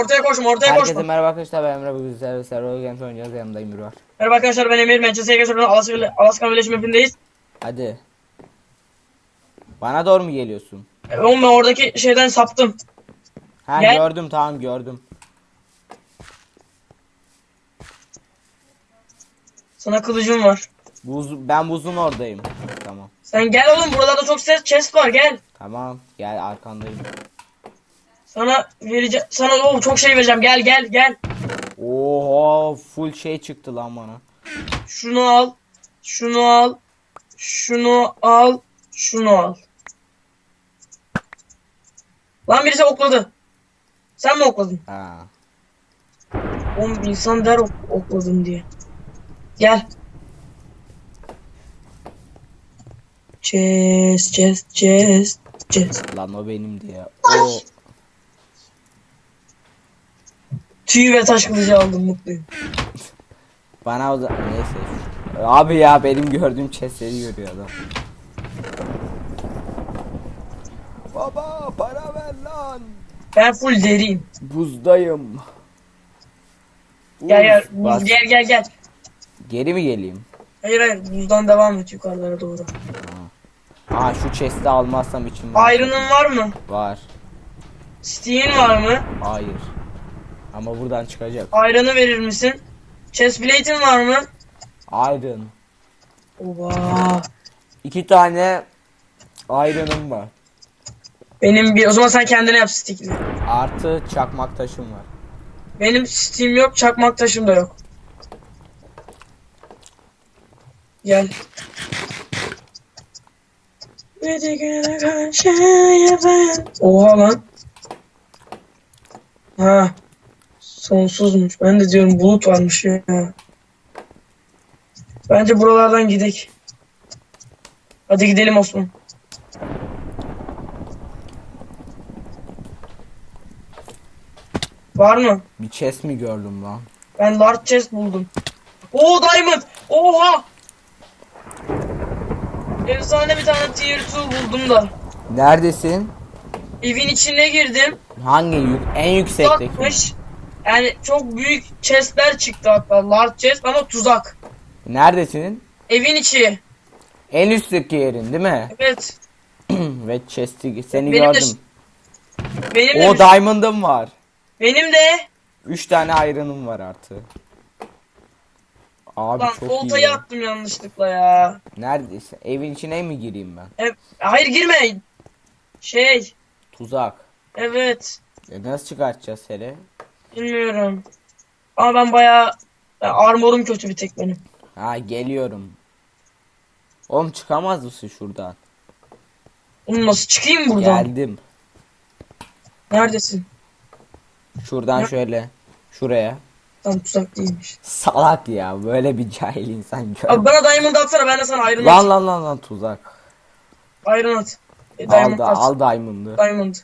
Ortaya koşma ortaya Herkese koşma. merhaba arkadaşlar ben Emre bugün sizlerle Server Games oynayacağız yanımda Emir var. Merhaba arkadaşlar ben Emir. Manchester United Alaska, Alaska Birleşim Map'indeyiz. Hadi. Bana doğru mu geliyorsun? E, Oğlum ben oradaki şeyden saptım. Ha Gel. gördüm tamam gördüm. Sana kılıcım var. Buz, ben buzun oradayım. Tamam. Sen gel oğlum buralarda çok ses chest var gel. Tamam gel arkandayım. Sana vereceğim. Sana oğlum çok şey vereceğim. Gel gel gel. Oho full şey çıktı lan bana. Şunu al. Şunu al. Şunu al. Şunu al. Lan birisi okladı. Sen mi okladın? Ha. Oğlum insan der ok okladım diye. Gel. Chest, chest, chest, chest. Lan o benimdi ya. O Tüy ve taş kılıcı aldım mutluyum. bana o da neyse. Abi ya benim gördüğüm chestleri görüyor adam. Baba para ver lan. Ben full deriyim. Buzdayım. Gel gel, Buz, bas. gel gel gel. Geri mi geleyim? Hayır hayır buzdan devam et yukarılara doğru. Aa şu chest'i almazsam içim Iron'ın var mı? var. Steel'in var mı? Hayır. Ama buradan çıkacak. Iron'ı verir misin? Chestplate'in var mı? Iron. Oba. İki tane iron'ım var. Benim bir o zaman sen kendine yap stick'li. Artı çakmak taşım var. Benim steam yok, çakmak taşım da yok. Gel. Oha lan. Ha. Sonsuzmuş. Ben de diyorum bulut varmış ya. Bence buralardan gidek. Hadi gidelim Osman. Var mı? Bir chest mi gördüm lan? Ben large chest buldum. Oo diamond. Oha. Efsane bir tane tier 2 buldum da. Neredesin? Evin içine girdim. Hangi yük? En yüksekteki. Uzakmış. Yani çok büyük chestler çıktı hatta. Large chest ama tuzak. Neredesin? Evin içi. En üstteki yerin değil mi? Evet. Ve chest'i seni Benim de- gördüm. Benim de, O diamond'ım var. benim de. Üç tane iron'ım var artı. Abi Lan çok iyi. oltayı ya. attım yanlışlıkla ya. Neredesin? Evin içine mi gireyim ben? E, hayır girme. Şey. Tuzak. Evet. E nasıl çıkartacağız hele? Bilmiyorum. Ama ben bayağı ben armorum kötü bir tek benim. Ha geliyorum. Oğlum çıkamaz mısın şuradan? Oğlum nasıl çıkayım buradan? Geldim. Neredesin? Şuradan Ya- şöyle. Şuraya. Tam tuzak değilmiş. Salak ya böyle bir cahil insan gör. Abi bana diamond atsana ben de sana iron Lan at. lan lan lan tuzak. Iron at. E, Al da at. al diamond'ı. Diamond.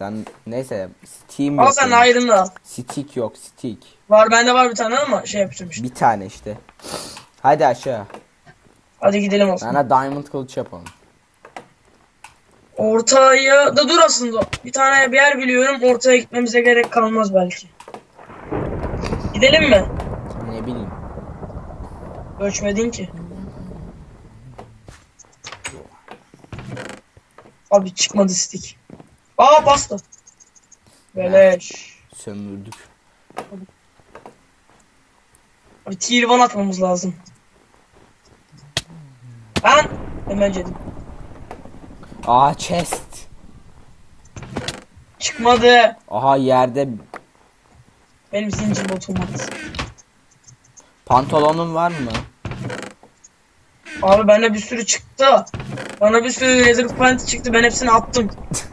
Sen neyse Steam Al yok. sen da al. Stick yok stick. Var bende var bir tane ama şey yapacağım işte. Bir tane işte. Hadi aşağı. Hadi gidelim olsun. Sana diamond kılıç yapalım. Ortaya da dur aslında. Bir tane bir yer biliyorum. Ortaya gitmemize gerek kalmaz belki. Gidelim mi? Ne bileyim. Ölçmedin ki. Abi çıkmadı stick. Aa pasta. Beleş. Sömürdük. Abi tier 1 atmamız lazım. Ben hemen dedim. Aa chest. Çıkmadı. Aha yerde Benim zincir botum var. pantolonun var mı? Abi bende bir sürü çıktı. Bana bir sürü leather pant çıktı. Ben hepsini attım.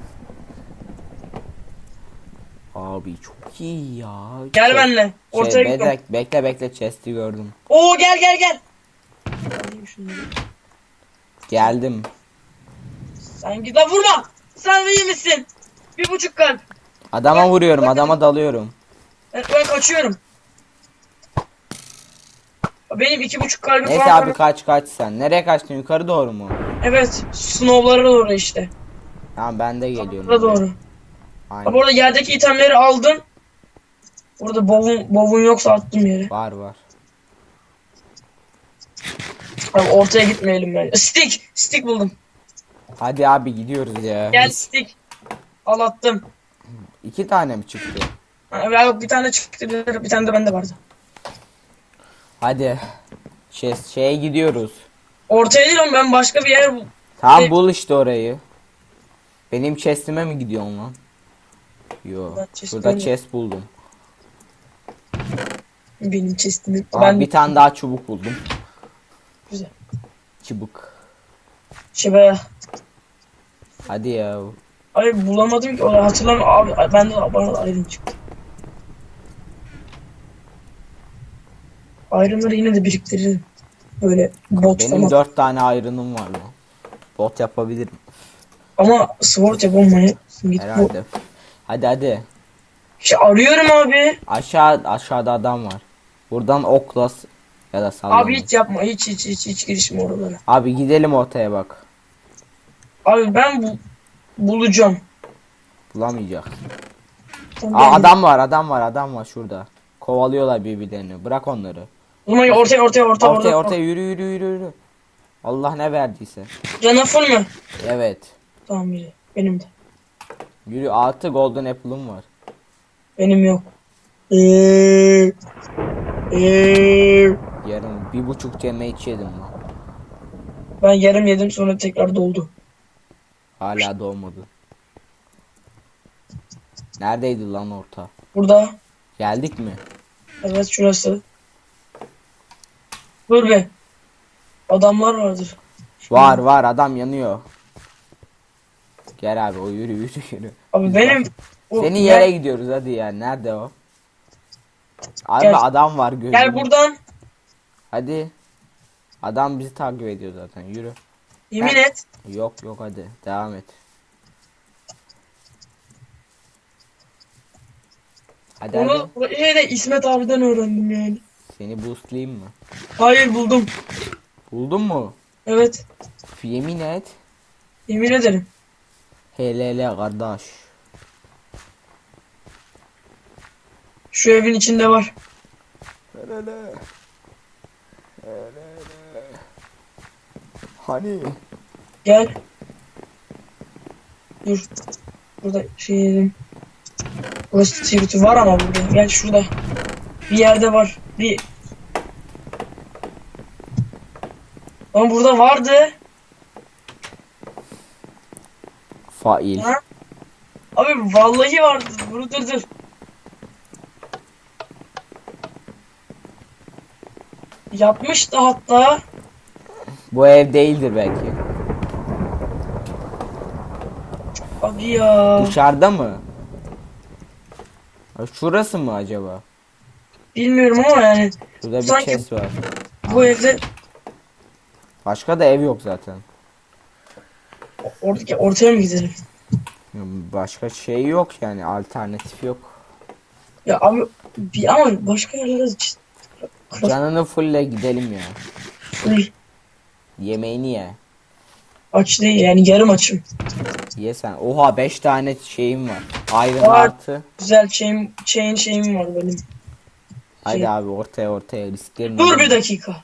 Abi çok iyi ya. Gel Şey- benimle. Ortaya şey, gidiyorum. bekle, bekle bekle chest'i gördüm. Oo gel gel gel. Geldim. Sen git lan vurma. Sen iyi misin? Bir buçuk kalp. Adama vuruyorum, adama dalıyorum. Ben, ben kaçıyorum. Benim iki buçuk kalbim Neyse falan abi var. kaç kaç sen. Nereye kaçtın? Yukarı doğru mu? Evet. Snow'lara doğru işte. Tamam ben de geliyorum. Snow'lara doğru. Aynen. Abi orada yerdeki itemleri aldım. Burada bovun, bovun yoksa attım yere. Var var. Abi ortaya gitmeyelim ben. Stick. Stick buldum. Hadi abi gidiyoruz ya. Gel stick. Al attım. İki tane mi çıktı? Yok bir tane çıktı bir, bir tane de bende vardı. Hadi. Şey, şeye gidiyoruz. Ortaya değil ben başka bir yer bul. Tamam bul işte orayı. Benim chest'ime mi gidiyorsun lan? Yo. Ben chest'ime Burada chest buldum. Benim chestimi. Aa, Ben bir tane daha çubuk buldum. Güzel. Çubuk. Şebe. Hadi ya. Ay bulamadım ki hatırlamıyorum. Abi ben de bana ayrım çıktı. Ayrımları yine de biriktiririm. Böyle bot Benim falan. dört tane ayrınım var lan. Bot yapabilirim Ama sword yapamaya git bu. Hadi hadi. İşte arıyorum abi. Aşağı aşağıda adam var. Buradan okla ya da sallama. Abi hiç yapma. Hiç hiç hiç hiç girişme oralara. Abi gidelim ortaya bak. Abi ben bu bulacağım. Bulamayacak. Sen Aa, adam var adam var adam var şurada. Kovalıyorlar birbirlerini. Bırak onları. Zaman ortaya ortaya ortaya Ortaya ortaya. ortaya yürü yürü yürü yürü. Allah ne verdiyse. Full mü? Evet. Tamam yürü. Benim de. Yürü altı golden apple'ım var. Benim yok. Eee. Eee. Yarın bir buçuk damage yedim lan. Ben yarım yedim sonra tekrar doldu. Hala doğmadı. Neredeydi lan orta? Burada. Geldik mi? Evet şurası. Dur be. Adamlar vardır. Var var adam yanıyor. Gel abi o yürü yürü yürü. Abi benim o- Senin gel- yere gidiyoruz hadi ya. Nerede o? Abi Gel. adam var gözüm. Gel buradan. Hadi. Adam bizi takip ediyor zaten. Yürü. Yemin Ben- et. Yok yok hadi. Devam et. Hadi hadi. Onu bu şeyde İsmet abiden öğrendim yani. Seni boostlayayım mı? Hayır buldum. Buldun mu? Evet. Yemin et. Yemin ederim. Hele kardeş. Şu evin içinde var. Hele hele. Hani? Gel. Dur. Burada şey yedim. Burası security var ama burada. Gel şurada. Bir yerde var. Bir. Ama burada vardı. Fail. Ha? Abi vallahi vardı. Dur dur dur. Yapmıştı hatta. Bu ev değildir belki. Abi ya. Dışarıda mı? Şurası mı acaba? Bilmiyorum ama yani Şurada bir Sanki- chest var. bu evde Başka da ev yok zaten. Oradaki ortaya mı gidelim? Başka şey yok yani alternatif yok. Ya abi bir ama başka yerlere Canını fulle gidelim ya. full Yemeğini ye. aç değil yani yarım açım. Ye sen. Oha 5 tane şeyim var. Iron Var. artı. Güzel chain, chain şeyim var benim. Hadi Şey- abi ortaya ortaya risklerini. Dur bir dakika.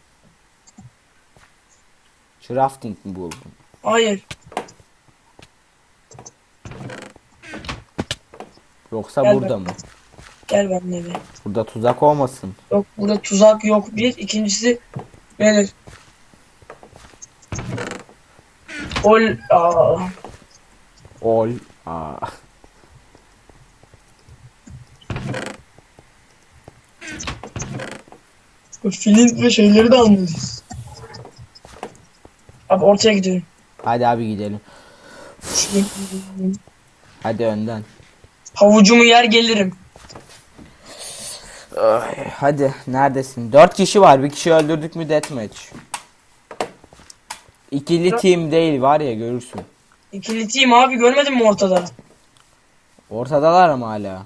Crafting mi buldun? Hayır. Yoksa Gel burada bak. mı? Gel benimle bir. Burada tuzak olmasın. Yok burada tuzak yok bir. İkincisi nedir? Ol aa, Ol. Aa. bu flint ve şeyleri de almalıyız. Abi ortaya gidiyorum. Hadi abi gidelim. Hadi önden. Havucumu yer gelirim. Ay, hadi neredesin? 4 kişi var. Bir kişi öldürdük mü deathmatch. İkili Dört- team değil var ya görürsün. İkilitiyim abi görmedin mi ortada? Ortadalar ama hala.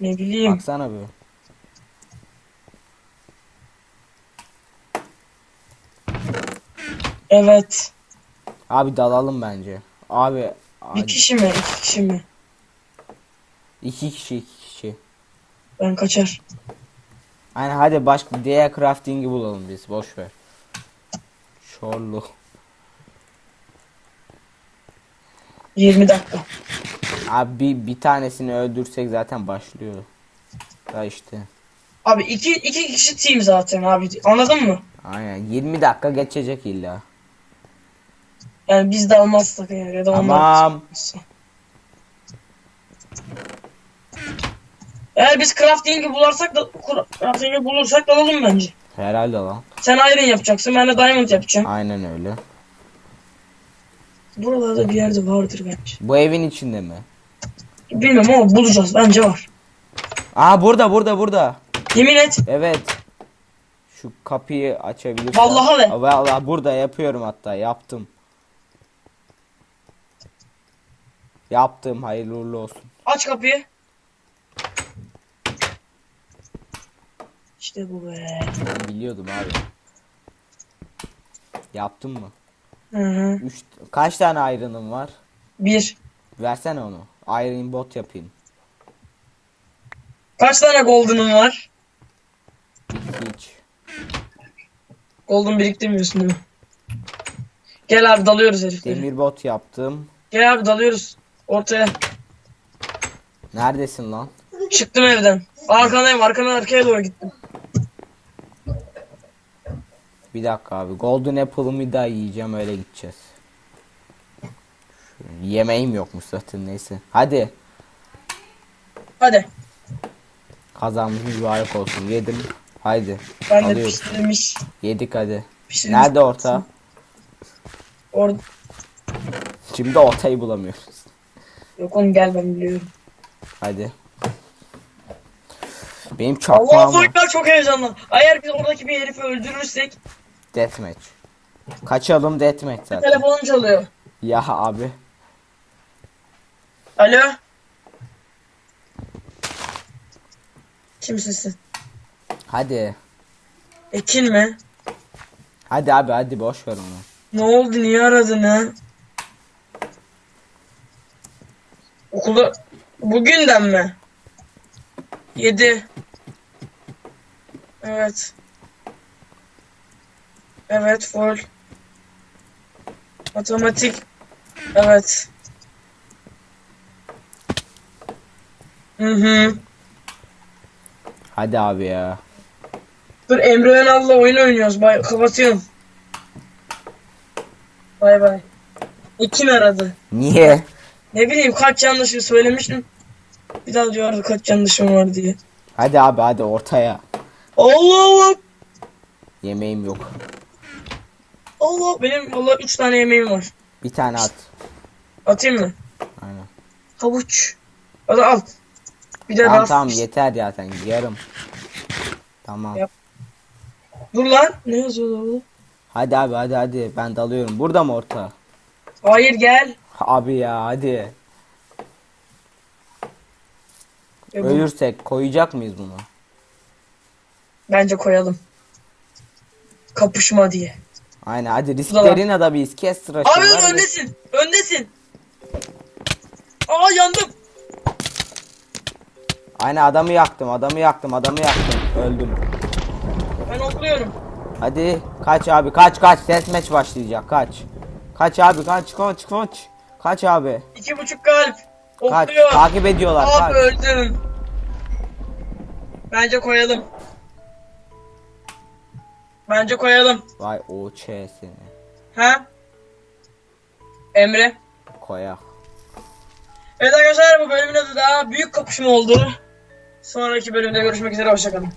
Ne bileyim. Baksana bir. Evet. Abi dalalım bence. Abi. Bir abi kişi mi? İki kişi mi? İki kişi iki kişi. Ben kaçar. Aynen hadi başka diğer crafting'i bulalım biz boş ver. Şorlu. 20 dakika. Abi bir, bir tanesini öldürsek zaten başlıyor. Da işte. Abi iki, iki kişi team zaten abi. Anladın mı? Aynen 20 dakika geçecek illa. Yani biz de almazsak eğer ya da onlar Tamam. almazsa. Eğer biz crafting'i bularsak da crafting'i bulursak da alalım bence. Herhalde lan. Sen iron yapacaksın ben de diamond yapacağım. Aynen öyle. Buralarda bir yerde vardır bence. Bu evin içinde mi? Bilmiyorum ama bulacağız bence var. Aa burada burada burada. Yemin et. Evet. Şu kapıyı açabilirsen. Vallahi de. Vallahi burada yapıyorum hatta yaptım. Yaptım hayırlı uğurlu olsun. Aç kapıyı. İşte bu be. Ben biliyordum abi. Yaptın mı? Hı hı. Üç, kaç tane ayrınım var? Bir. Versene onu. Iron bot yapayım. Kaç tane golden'ın var? Hiç. Golden biriktirmiyorsun değil mi? Gel abi dalıyoruz heriflere. Demir bot yaptım. Gel abi dalıyoruz. Ortaya. Neredesin lan? Çıktım evden. Arkandayım. Arkadan arkaya doğru gittim. Bir dakika abi. Golden Apple'ımı da yiyeceğim öyle gideceğiz. Şu- Yemeğim yokmuş zaten neyse. Hadi. Hadi. Kazanmış mübarek olsun. Yedim. Haydi. Ben de Alıyoruz. pişirilmiş. Yedik hadi. pişirilmiş. Nerede orta? Orada. Şimdi ortayı bulamıyoruz. Yok oğlum gel ben biliyorum. Hadi. Benim Allah çakmağım var. Ekber çok heyecanlı. Eğer biz oradaki bir herifi öldürürsek Deathmatch. Kaçalım deathmatch zaten. telefonum çalıyor. Ya abi. Alo. Kimsin sen? Hadi. Ekin mi? Hadi abi hadi boş ver onu. Ne oldu niye aradın ha? Okulda bugünden mi? 7 Evet. Evet full. Matematik. Evet. Hı hı. Hadi abi ya. Dur Emre Önal'la oyun oynuyoruz. Bay kapatıyorum. Bay bay. Ekin aradı. Niye? Ne bileyim kaç yanlışım söylemiştim. Bir daha diyordu kaç yanlışım var diye. Hadi abi hadi ortaya. Allah Allah. Yemeğim yok. Allah benim valla 3 tane yemeğim var. Bir tane at. Atayım mı? Aynen. Havuç. Hadi al. Bir de Tamam raf. tamam yeter zaten yarım. Tamam. Yap. Dur lan. Ne yazıyor orada? Hadi abi hadi hadi ben dalıyorum. Burada mı orta? Hayır gel. Abi ya hadi. E, bu- Ölürsek koyacak mıyız bunu? Bence koyalım. Kapışma diye. Aynen hadi risklerin adabıyız. Kes tıraşı. Abi öndesin. Öndesin. Aa yandım. Aynen adamı yaktım adamı yaktım adamı yaktım. Öldüm. Ben okluyorum. Hadi kaç abi kaç kaç deathmatch başlayacak kaç. Kaç abi kaç kaç kaç. Kaç abi. İki buçuk kalp. Kaç. Okluyor. Takip ediyorlar Abi kaç. öldüm. Bence koyalım. Bence koyalım. Vay o seni. Ha? Emre. Koyak. Evet arkadaşlar bu bölümün adı daha büyük kapışma oldu. Sonraki bölümde görüşmek üzere hoşçakalın.